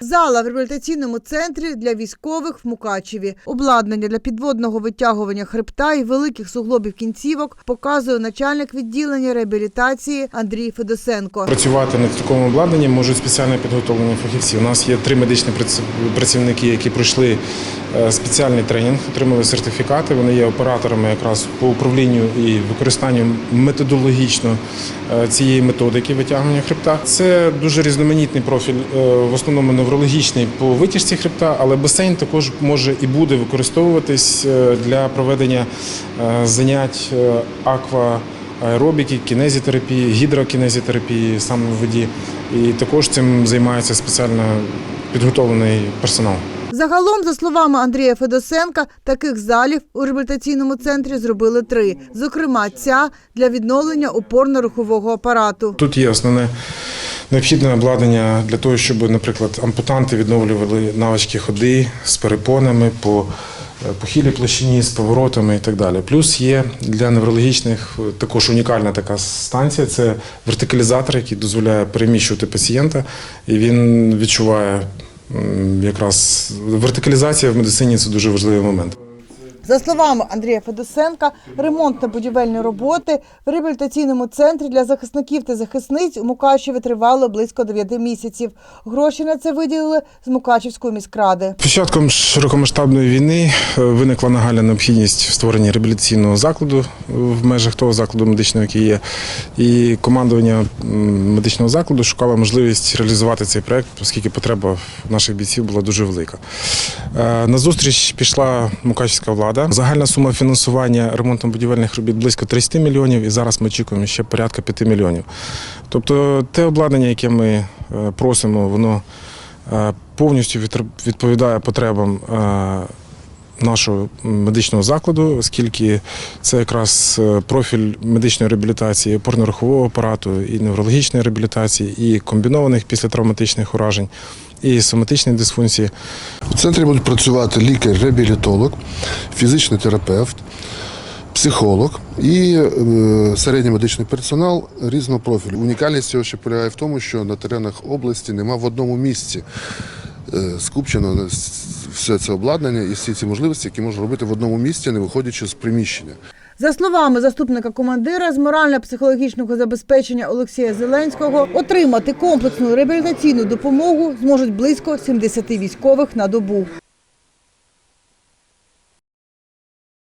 Зала в реабілітаційному центрі для військових в Мукачеві. Обладнання для підводного витягування хребта і великих суглобів кінцівок показує начальник відділення реабілітації Андрій Федосенко. Працювати над такому обладнанням можуть спеціально підготовлені фахівці. У нас є три медичні праці- працівники, які пройшли е, спеціальний тренінг, отримали сертифікати. Вони є операторами якраз по управлінню і використанню методологічно е, цієї методики витягування хребта. Це дуже різноманітний профіль, е, в основному неврологічний по витяжці хребта, але басейн також може і буде використовуватись е, для проведення е, занять е, аква аеробіки, кінезітерапії, гідрокінезітерапії саме в воді. І також цим займається спеціально підготовлений персонал. Загалом, за словами Андрія Федосенка, таких залів у реабілітаційному центрі зробили три. Зокрема, ця для відновлення опорно-рухового апарату. Тут є основне необхідне обладнання для того, щоб, наприклад, ампутанти відновлювали навички ходи з перепонами по е, похилій площині, з поворотами і так далі. Плюс є для неврологічних е, також унікальна така станція. Це вертикалізатор, який дозволяє переміщувати пацієнта, і він відчуває якраз вертикалізація в медицині це дуже важливий момент. За словами Андрія Федосенка, ремонтно-будівельні роботи в реабілітаційному центрі для захисників та захисниць у Мукачеві тривали близько 9 місяців. Гроші на це виділили з Мукачевської міськради. Початком широкомасштабної війни е, виникла нагальна необхідність в створенні реабілітаційного закладу в межах того закладу медичного, який є. І командування медичного закладу шукало можливість реалізувати цей проект, оскільки потреба наших бійців була дуже велика. Е, На зустріч пішла мукачівська влада. Загальна сума фінансування ремонтно-будівельних робіт близько 30 мільйонів, і зараз ми очікуємо ще порядка 5 мільйонів. Тобто те обладнання, яке ми е, просимо, воно е, повністю відповідає потребам е, нашого медичного закладу, оскільки це якраз е, профіль медичної реабілітації, опорно-рухового апарату, і неврологічної реабілітації, і комбінованих післятравматичних уражень, і соматичної дисфункції. В центрі будуть працювати лікар-реабілітолог, фізичний терапевт, психолог і е, середній медичний персонал різного профілю. Унікальність цього ще полягає в тому, що на теренах області нема в одному місці е, скупчено все це обладнання і всі ці можливості, які можна робити в одному місці, не виходячи з приміщення. За словами заступника командира з морально-психологічного забезпечення Олексія Зеленського, отримати комплексну реабілітаційну допомогу зможуть близько 70 військових на добу.